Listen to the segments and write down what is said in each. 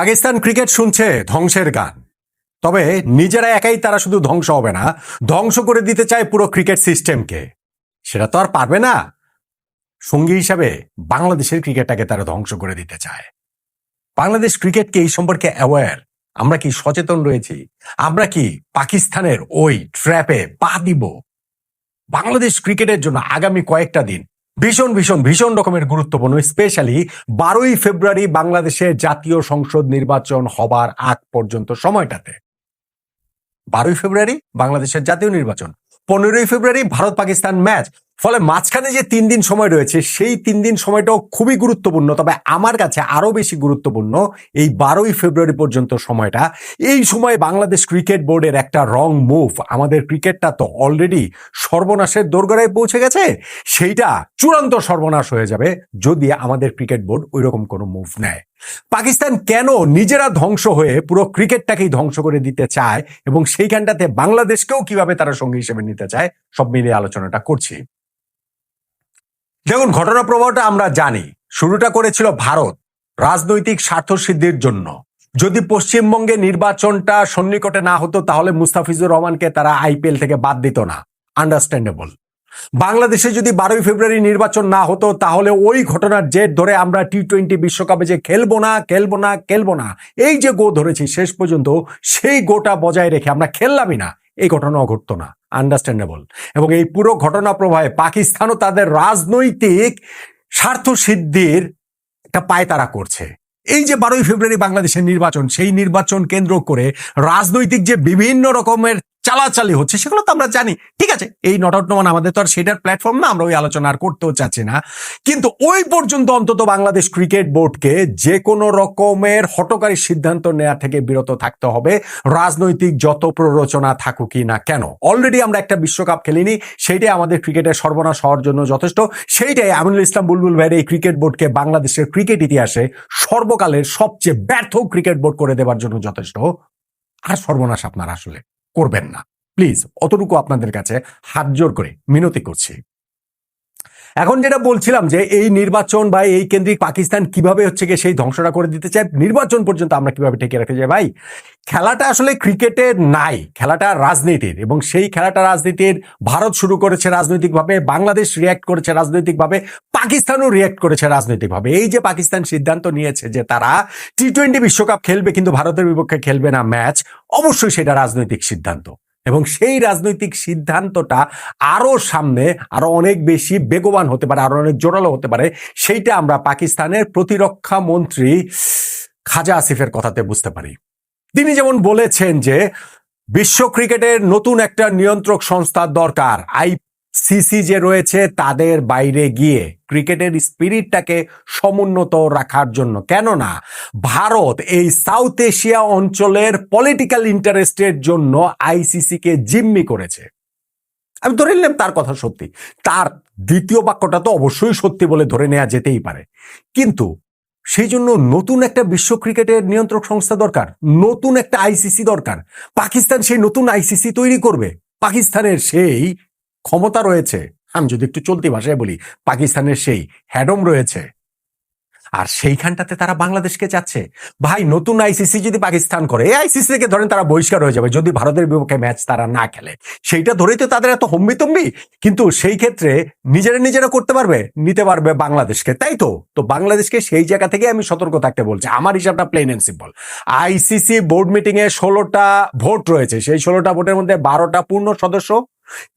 Pakistan cricket শুনছে ধ্বংসের গান। তবে নিজেরা একাই তারা শুধু ধ্বংস হবে না, ধ্বংস করে দিতে চায় পুরো ক্রিকেট সিস্টেমকে। সেটা তো আর পারবে না। সঙ্গী হিসাবে বাংলাদেশের ক্রিকেটটাকে তারা ধ্বংস করে দিতে চায়। বাংলাদেশ ক্রিকেটকে এই সম্পর্কে অ্যাওয়্যার আমরা কি সচেতন রয়েছি? আমরা কি পাকিস্তানের ওই ট্র্যাপে পা দিব? বাংলাদেশ ক্রিকেটের জন্য আগামী কয়েকটা দিন ভীষণ ভীষণ ভীষণ রকমের গুরুত্বপূর্ণ স্পেশালি বারোই ফেব্রুয়ারি বাংলাদেশে জাতীয় সংসদ নির্বাচন হবার আগ পর্যন্ত সময়টাতে। বারোই ফেব্রুয়ারি বাংলাদেশের জাতীয় নির্বাচন। পনেরোই ফেব্রুয়ারি ভারত পাকিস্তান ম্যাচ ফলে মাঝখানে যে তিন দিন সময় রয়েছে, সেই তিন দিন সময়টাও খুবই গুরুত্বপূর্ণ। তবে আমার কাছে আরও বেশি গুরুত্বপূর্ণ এই বারোই ফেব্রুয়ারি পর্যন্ত সময়টা। এই সময় বাংলাদেশ ক্রিকেট বোর্ডের একটা রং মুভ আমাদের ক্রিকেটটা তো অলরেডি সর্বনাশের দোরগড়ায় পৌঁছে গেছে। সেইটা চূড়ান্ত সর্বনাশ হয়ে যাবে যদি আমাদের ক্রিকেট বোর্ড ওই রকম কোনো মুভ নেয়। পাকিস্তান কেন নিজেরা ধ্বংস হয়ে পুরো ক্রিকেটটাকেই ধ্বংস করে দিতে চায় এবং সেইখানটাতে বাংলাদেশকেও কীভাবে তারা সঙ্গী হিসেবে নিতে চায়, সব মিলিয়ে আলোচনাটা করছি। দেখুন, ঘটনা প্রবাহটা আমরা জানি, শুরুটা করেছিল ভারত রাজনৈতিক স্বার্থ সিদ্ধির জন্য। যদি পশ্চিমবঙ্গে নির্বাচনটা সন্নিকটে না হতো, তাহলে মুস্তাফিজুর রহমানকে তারা আইপিএল থেকে বাদ দিত না। আন্ডারস্ট্যান্ডেবল। বাংলাদেশে যদি বারোই ফেব্রুয়ারি নির্বাচন না হতো, তাহলে ওই ঘটনার জের ধরে আমরা টি টোয়েন্টি বিশ্বকাপে যে খেলব না খেলব না খেলব না, এই যে গো ধরেছি শেষ পর্যন্ত, সেই গোটা বজায় রেখে আমরা খেললামই না। এই ঘটনাও ঘটতো না, আন্ডারস্ট্যান্ডেবল। এবং এই পুরো ঘটনা প্রবাহে পাকিস্তানও তাদের রাজনৈতিক স্বার্থ সিদ্ধির একটা পায়তারা করছে। এই যে বারোই ফেব্রুয়ারি বাংলাদেশের নির্বাচন, সেই নির্বাচন কেন্দ্র করে রাজনৈতিক যে বিভিন্ন রকমের চালাচালি হচ্ছে, সেগুলো তো আমরা জানি। ঠিক আছে, এই নট আউট নমান আমাদের তো আর সেটার প্ল্যাটফর্ম না, আমরা ওই আলোচনা আর করতেও চাচ্ছি না। কিন্তু ওই পর্যন্ত অন্তত বাংলাদেশ ক্রিকেট বোর্ডকে যে কোনো রকমের হটকারী সিদ্ধান্ত নেওয়া থেকে বিরত থাকতে হবে, রাজনৈতিক যত প্ররোচনা থাকুকই না কেন। অলরেডি আমরা একটা বিশ্বকাপ খেলিনি, সেইটাই আমাদের ক্রিকেটের সর্বনাশ হওয়ার জন্য যথেষ্ট। সেইটাই আমিনুল ইসলাম বুলবুল ভাইয়ের এই ক্রিকেট বোর্ডকে বাংলাদেশের ক্রিকেট ইতিহাসে সর্বকালের সবচেয়ে ব্যর্থ ক্রিকেট বোর্ড করে দেওয়ার জন্য যথেষ্ট। আর সর্বনাশ আপনার আসলে। করবেন না। প্লিজ অতটুকু আপনাদের কাছে হাত জোর করে মিনতি করছি। এখন যেটা বলছিলাম যে এই নির্বাচন বা এই কেন্দ্রিক পাকিস্তান কীভাবে হচ্ছে গিয়ে সেই ধ্বংসটা করে দিতে চায়, নির্বাচন পর্যন্ত আমরা কীভাবে ঠেকে রাখতে চাই ভাই, খেলাটা আসলে ক্রিকেটের নাই, খেলাটা রাজনীতির এবং সেই খেলাটা রাজনীতির, ভারত শুরু করেছে রাজনৈতিকভাবে, বাংলাদেশ রিয়াক্ট করেছে রাজনৈতিকভাবে, পাকিস্তানও রিয়াক্ট করেছে রাজনৈতিকভাবে। এই যে পাকিস্তান সিদ্ধান্ত নিয়েছে যে তারা টি টোয়েন্টি বিশ্বকাপ খেলবে কিন্তু ভারতের বিপক্ষে খেলবে না ম্যাচ, অবশ্যই সেটা রাজনৈতিক সিদ্ধান্ত। এবং সেই রাজনৈতিক সিদ্ধান্তটা আরও সামনে আরও অনেক বেশি বেগবান হতে পারে আরও অনেক জোরালো হতে পারে, সেইটা আমরা পাকিস্তানের প্রতিরক্ষা মন্ত্রী খাজা আসিফের কথাতে বুঝতে পারি। তিনি যেমন বলেছেন যে, বিশ্ব ক্রিকেটের নতুন একটা নিয়ন্ত্রক সংস্থার দরকার আইসিসি যে রয়েছে তাদের বাইরে গিয়ে ক্রিকেটের স্পিরিটটাকে সমুন্নত রাখার জন্য। কেননা ভারত এই সাউথ এশিয়া অঞ্চলের পলিটিক্যাল ইন্টারেস্টের জন্য আইসিসি কে জিম্মি করেছে। আমি ধরে নিলাম তার কথা সত্যি। তার দ্বিতীয় বাক্যটা তো অবশ্যই সত্যি বলে ধরে নেওয়া যেতেই পারে। কিন্তু সেই জন্য নতুন একটা বিশ্ব ক্রিকেটের নিয়ন্ত্রক সংস্থা দরকার, নতুন একটা আইসিসি দরকার। পাকিস্তান সেই নতুন আইসিসি তৈরি করবে। পাকিস্তানের সেই ক্ষমতা রয়েছে। আমি যদি একটু চলতি ভাষায় বলি, পাকিস্তানের সেই হ্যাডম রয়েছে। আর সেইখানটাতে তারা বাংলাদেশকে চাচ্ছে। ভাই, নতুন আইসিসি যদি পাকিস্তান করে, এই আইসিসি থেকে ধরেন তারা বহিষ্কার হয়ে যাবে, যদি ভারতের বিপক্ষে ম্যাচ তারা না খেলে। সেইটা ধরেই তো তাদের এত হম্বিতম্বি কিন্তু সেই ক্ষেত্রে নিজেরা নিজেরা করতে পারবে, নিতে পারবে বাংলাদেশকে। তাই তো? তো বাংলাদেশকে সেই জায়গা থেকে আমি সতর্ক থাকতে বলছি। আমার হিসাবটা plain and simple ICC board meeting এ ষোলোটা ভোট রয়েছে। সেই ষোলোটা ভোটের মধ্যে বারোটা পূর্ণ সদস্য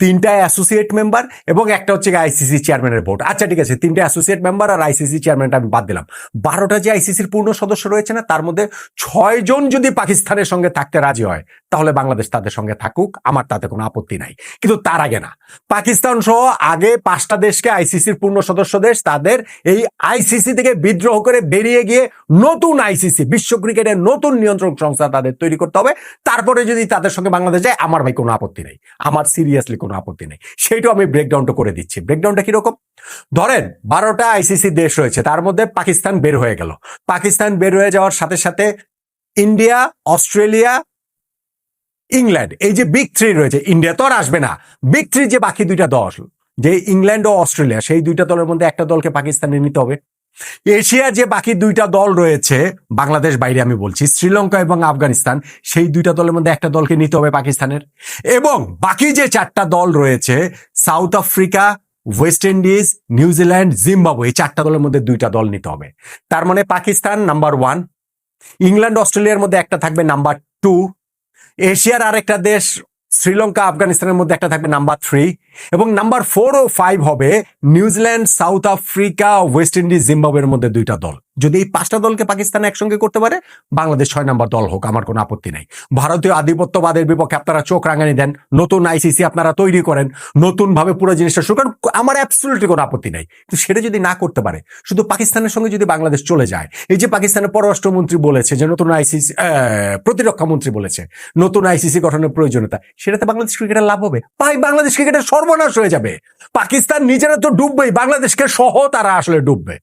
তিনটা অ্যাসোসিয়েট মেম্বার এবং একটা হচ্ছে আইসিসি চেয়ারম্যানের বোর্ড আচ্ছা ঠিক আছে, তিনটা অ্যাসোসিয়েট মেম্বার আর আইসিসি চেয়ারম্যানটা আমি বাদ দিলাম। বারোটা যে আইসিসির পূর্ণ সদস্য রয়েছে না, তার মধ্যে ছয়জন যদি পাকিস্তানের সঙ্গে থাকতে রাজি হয় তাহলে বাংলাদেশ তাদের সঙ্গে থাকুক, আমার তাতে কোনো আপত্তি নাই। কিন্তু তার আগে না, পাকিস্তান সহ আগে পাঁচটা দেশকে আইসিসির পূর্ণ সদস্য দেশ তাদের এই আইসিসি থেকে বিদ্রোহ করে বেরিয়ে গিয়ে নতুন আইসিসি বিশ্ব ক্রিকেটের নতুন নিয়ন্ত্রক সংস্থা তাদের তৈরি করতে হবে। তারপরে যদি তাদের সঙ্গে বাংলাদেশ যায়, আমার ভাই কোনো আপত্তি নেই। আমার সিরিয়াসলি কোনো আপত্তি নেই। সেইটাও আমি ব্রেকডাউনটা করে দিচ্ছি। ব্রেকডাউনটা কীরকম? ধরেন, বারোটা আইসিসি দেশ রয়েছে, তার মধ্যে পাকিস্তান বের হয়ে গেল। পাকিস্তান বের হয়ে যাওয়ার সাথে সাথে ইন্ডিয়া অস্ট্রেলিয়া ইংল্যান্ড, এই যে বিগ থ্রি রয়েছে, ইন্ডিয়া তো আর আসবে না। বিগ থ্রি যে বাকি দুইটা দল, যে ইংল্যান্ড ও অস্ট্রেলিয়া, সেই দুইটা দলের মধ্যে একটা দলকে পাকিস্তানে নিতে হবে। এশিয়া যে বাকি দুইটা দল রয়েছে, বাংলাদেশ বাইরে আমি বলছি, শ্রীলঙ্কা এবং আফগানিস্তান, সেই দুইটা দলের মধ্যে একটা দলকে নিতে হবে পাকিস্তানের। এবং বাকি যে চারটা দল রয়েছে, South Africa, West Indies New Zealand Zimbabwe, এই চারটা দলের মধ্যে দুইটা দল নিতে হবে। তার মানে পাকিস্তান নাম্বার ওয়ান ইংল্যান্ড, অস্ট্রেলিয়ার মধ্যে একটা থাকবে নাম্বার টু এশিয়ার আরেকটা দেশ, শ্রীলঙ্কা, আফগানিস্তানের মধ্যে একটা থাকবে নাম্বার থ্রি। এবং নাম্বার ফোর ও ফাইভ হবে New Zealand, South Africa, West Indies, জিম্বাবুয়ের মধ্যে দুইটা দল। যদি এই পাঁচটা দলকে পাকিস্তান একসঙ্গে করতে পারে, বাংলাদেশ ছয় নম্বর দল হোক, আমার কোনো আপত্তি নাই। ভারতীয় আধিপত্যবাদের বিপক্ষে আপনারা চোখ রাঙানি দেন, নতুন আইসিসি আপনারা তৈরি করেন নতুন ভাবে পুরো জিনিসটা শুরু করেন, আমার অ্যাবসুলুটলি কোনো আপত্তি নাই। কিন্তু সেটা যদি না করতে পারে, শুধু পাকিস্তানের সঙ্গে যদি বাংলাদেশ চলে যায়, এই যে পাকিস্তানের পররাষ্ট্রমন্ত্রী বলেছে, যে নতুন আইসিসি প্রতিরক্ষা মন্ত্রী বলেছে, নতুন আইসিসি গঠনের প্রয়োজনীয়তা, সেটাতে বাংলাদেশ ক্রিকেটের লাভ হবে? ভাই, বাংলাদেশ ক্রিকেটের সর্বনাশ হয়ে যাবে। পাকিস্তান নিজেরা তো ডুববেই, বাংলাদেশকে সহ তারা আসলে ডুববে।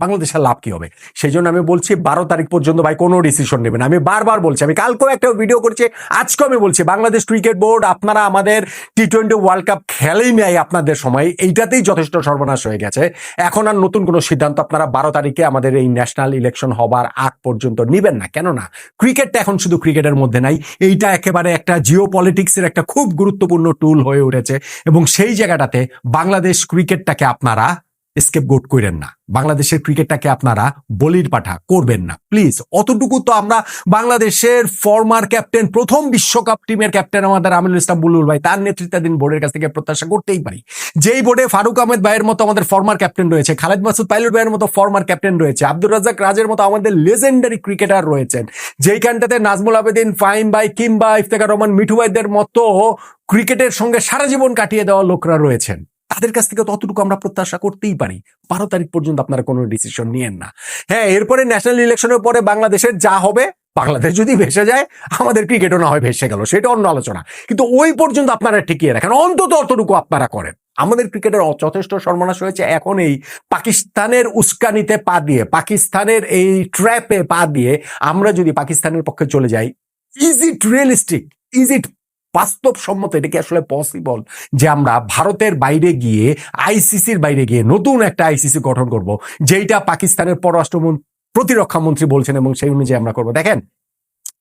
বাংলাদেশের লাভ কি হবে? সেই জন্য আমি বলছি, বারো তারিখ পর্যন্ত ভাই কোনো ডিসিশন নেবেন আমি বারবার বলছি, আমি কালকেও একটা ভিডিও করছি, আজকেও আমি বলছি, বাংলাদেশ ক্রিকেট বোর্ড আপনারা আমাদের টি টোয়েন্টি ওয়ার্ল্ড কাপ খেলেই নেয় আপনাদের সময়, এইটাতেই যথেষ্ট সর্বনাশ হয়ে গেছে। এখন আর নতুন কোনো সিদ্ধান্ত আপনারা বারো তারিখে আমাদের এই ন্যাশনাল ইলেকশন হবার আগ পর্যন্ত নিবেন না। কেন না ক্রিকেটটা এখন শুধু ক্রিকেটের মধ্যে নাই, এইটা একেবারে একটা জিও পলিটিক্সের একটা খুব গুরুত্বপূর্ণ টুল হয়ে উঠেছে। এবং সেই জায়গাটাতে বাংলাদেশ ক্রিকেটটাকে আপনারা স্কেপ গোট করেন না। বাংলাদেশের ক্রিকেটটাকে আপনারা বলির পাঠা করবেন না। প্লিজ অতটুকু তো আমরা বাংলাদেশের ফর্মার ক্যাপ্টেন প্রথম বিশ্বকাপ টিমের ক্যাপ্টেন আমাদের আমিনুল ইসলাম বুলুল ভাই তার নেতৃত্বাধীন বোর্ডের কাছ থেকে প্রত্যাশা করতেই পারি। যেই বোর্ডে ফারুক আহমেদ ভাইয়ের মতো আমাদের ফর্মার ক্যাপ্টেন রয়েছে, খালেদ মাসুদ পাইলট ভাইয়ের মতো ফর্মার ক্যাপ্টেন রয়েছে, আব্দুর রাজাক রাজের মতো আমাদের লেজেন্ডারি ক্রিকেটার রয়েছেন, যেইখানটাতে নাজমুল আবেদিন ফাইম ভাই কিংবা ইফতেখার রহমান, মিঠু ভাইদের মতো ক্রিকেটের সঙ্গে সারা জীবন কাটিয়ে দেওয়া লোকরা রয়েছেন। তাদের কাছ থেকে ততটুকু আমরা প্রত্যাশা করতেই পারি? বারো তারিখ পর্যন্ত আপনারা কোনো ডিসিশন নিয়েন না। হ্যাঁ এরপরে ন্যাশনাল ইলেকশনের পরে বাংলাদেশের যা হবে, বাংলাদেশ যদি ভেসে যায়, আমাদের ক্রিকেটও না হয় ভেসে গেল, সেটা অন্য আলোচনা। কিন্তু ওই পর্যন্ত আপনারা টিকিয়ে রাখেন, অন্তত অতটুকু আপনারা করেন। আমাদের ক্রিকেটের যথেষ্ট সর্বনাশ হয়েছে, এখন এই পাকিস্তানের উস্কানিতে পা দিয়ে, পাকিস্তানের এই ট্র্যাপে পা দিয়ে আমরা যদি পাকিস্তানের পক্ষে চলে যাই is it realistic is it বাস্তবসম্মত এটা কি আসলে পসিবল যে আমরা ভারতের বাইরে গিয়ে আইসিসির বাইরে গিয়ে নতুন একটা আইসিসি গঠন করব, যেইটা পাকিস্তানের পররাষ্ট্রমন্ত্রী, প্রতিরক্ষা মন্ত্রী বলছেন এবং সেই অনুযায়ী আমরা করব। দেখেন,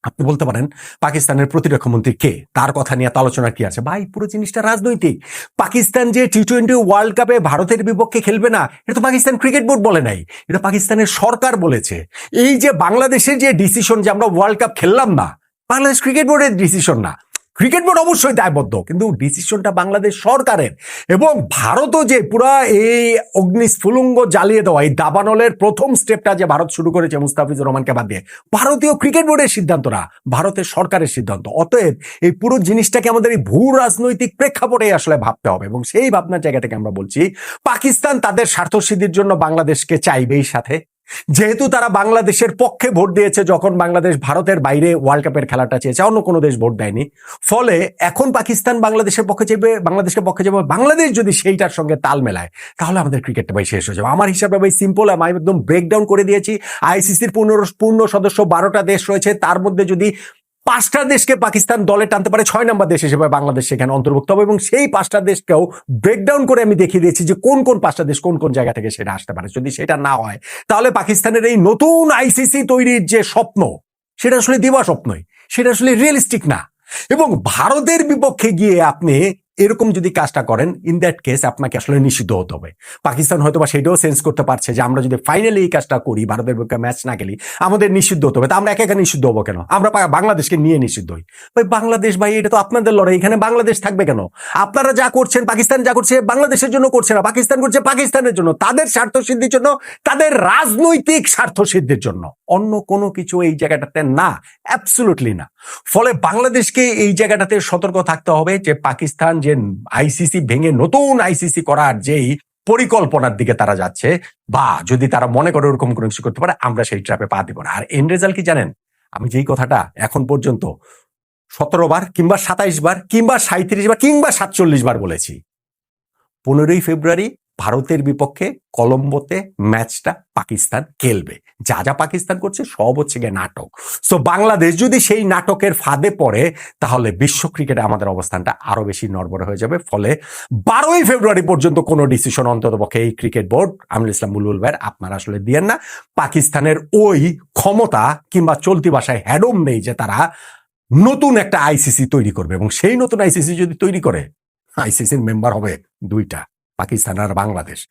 আপনি বলতে পারেন, পাকিস্তানের প্রতিরক্ষা মন্ত্রী কে? তার কথা নিয়ে আলোচনা কি আছে? ভাই, পুরো জিনিসটা রাজনৈতিক। পাকিস্তান যে টি টোয়েন্টি ওয়ার্ল্ড কাপে ভারতের বিপক্ষে খেলবে না, এটা তো পাকিস্তান ক্রিকেট বোর্ড বলে নাই। এটা পাকিস্তানের সরকার বলেছে। এই যে বাংলাদেশের যে ডিসিশন যে আমরা ওয়ার্ল্ড কাপ খেললাম না, বাংলাদেশ ক্রিকেট বোর্ডের ডিসিশন না। ক্রিকেট বোর্ড অবশ্যই দায়বদ্ধ, কিন্তু ডিসিশনটা বাংলাদেশ সরকারের। এবং ভারতও যে পুরা এই অগ্নিস্ফুলঙ্গ জ্বালিয়ে দেওয়া, এই দাবানলের প্রথম স্টেপটা যে ভারত শুরু করেছে মুস্তাফিজুর রহমানকে বাদ দিয়ে, ভারতীয় ক্রিকেট বোর্ডের সিদ্ধান্ত না ভারতের সরকারের সিদ্ধান্ত। অতএব এই পুরো জিনিসটাকে আমাদের এই ভূ রাজনৈতিক প্রেক্ষাপটে আসলে ভাবতে হবে এবং সেই ভাবনার জায়গা থেকে আমরা বলছি, পাকিস্তান তাদের স্বার্থ সিদ্ধির জন্য বাংলাদেশকে চাইবেই সাথে। যেহেতু তারা বাংলাদেশের পক্ষে ভোট দিয়েছে, যখন বাংলাদেশ ভারতের বাইরে ওয়ার্ল্ড কাপের খেলাটা চেয়েছে, অন্য কোনো দেশ ভোট দেয়নি। ফলে এখন পাকিস্তান বাংলাদেশের পক্ষে চেপে, বাংলাদেশের পক্ষে যাবে বাংলাদেশ যদি সেইটার সঙ্গে তাল মেলায়, তাহলে আমাদের ক্রিকেটটা ভাই শেষ হয়ে যাবে। আমার হিসাবে ভাই সিম্পল আমি একদম ব্রেকডাউন করে দিয়েছি। আইসিসির পূর্ণ পূর্ণ সদস্য বারোটা দেশ রয়েছে, তার মধ্যে যদি পাঁচটা দেশকে পাকিস্তান দলে টানতে পারে। ছয় নম্বর দেশ হিসেবে বাংলাদেশ সেখানে অন্তর্ভুক্ত হবে এবং সেই পাঁচটা দেশকেও ব্রেকডাউন করে আমি দেখিয়ে দিয়েছি যে কোন কোন পাঁচটা দেশ কোন কোন জায়গা থেকে সেটা আসতে পারে। যদি সেটা না হয়, তাহলে পাকিস্তানের এই নতুন আইসিসি তৈরির যে স্বপ্ন, সেটা আসলে দিবা স্বপ্নই, সেটা আসলে রিয়েলিস্টিক না। এবং ভারতের বিপক্ষে গিয়ে আপনি এরকম যদি কাজটা করেন ইন দ্যাট কেস আপনাকে আসলে নিষিদ্ধ হতে হবে। পাকিস্তান হয়তো বা সেটাও সেন্স করতে পারছে যে, আমরা যদি ফাইনালি এই কাজটা করি, ভারতের বিপক্ষে ম্যাচ না খেলি, আমাদের নিষিদ্ধ হতে হবে। তা আমরা একা একা নিষিদ্ধ হব কেন? আমরা বাংলাদেশকে নিয়ে নিষিদ্ধ হই। ভাই, বাংলাদেশ ভাই, এটা তো আপনাদের লড়াই, এখানে বাংলাদেশ থাকবে কেন? আপনারা যা করছেন, পাকিস্তান যা করছে, বাংলাদেশের জন্য করছে না, পাকিস্তান করছে পাকিস্তানের জন্য, তাদের স্বার্থ সিদ্ধির জন্য, তাদের রাজনৈতিক স্বার্থ সিদ্ধির জন্য। অন্য কোনো কিছু এই জায়গাটাতে না অ্যাবসুলুটলি না। ফলে বাংলাদেশকে এই জায়গাটাতে সতর্ক থাকতে হবে যে, পাকিস্তান যে আইসিসি ভেঙে নতুন আইসিসি করার যেই পরিকল্পনার দিকে তারা যাচ্ছে, বা যদি তারা মনে করে ওরকম কোনো কিছু করতে পারে, আমরা সেই ট্র্যাপে পা দিব না। আর এন রেজাল্ট কি জানেন? আমি যেই কথাটা এখন পর্যন্ত সতেরো বার কিংবা সাতাইশ বার কিংবা সাঁত্রিশ বার কিংবা সাতচল্লিশ বার বলেছি। পনেরোই ফেব্রুয়ারি ভারতের বিপক্ষে কলম্বোতে ম্যাচটা পাকিস্তান খেলবে। যা যা পাকিস্তান করছে সব হচ্ছে গিয়ে নাটক। সো বাংলাদেশ যদি সেই নাটকের ফাঁদে পড়ে, তাহলে বিশ্ব ক্রিকেটে আমাদের অবস্থানটা আরও বেশি নড়বড়ে হয়ে যাবে। ফলে বারোই ফেব্রুয়ারি পর্যন্ত কোনো ডিসিশন অন্তত পক্ষে এই ক্রিকেট বোর্ড, আমিনুল ইসলাম বুলবুল ভাইয়ের, আপনারা আসলে দিয়েন না। পাকিস্তানের ওই ক্ষমতা কিংবা চলতি ভাষায় হ্যাডম নেই যে তারা নতুন একটা আইসিসি তৈরি করবে। এবং সেই নতুন আইসিসি যদি তৈরি করে আইসিসির মেম্বার হবে দুইটা। পাকিস্তান আর বাংলাদেশ।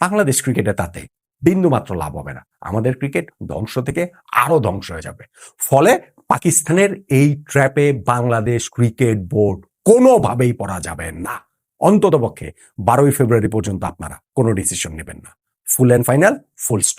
বাংলাদেশ ক্রিকেটে তাতে বিন্দু মাত্র লাভ হবে না। আমাদের ক্রিকেট ধ্বংস থেকে আরও ধ্বংস হয়ে যাবে। ফলে পাকিস্তানের এই ট্র্যাপে বাংলাদেশ ক্রিকেট বোর্ড কোনোভাবেই পড়া যাবে না। অন্ততপক্ষে বারোই ফেব্রুয়ারি পর্যন্ত আপনারা কোনো ডিসিশন নেবেন না। Full and final full stop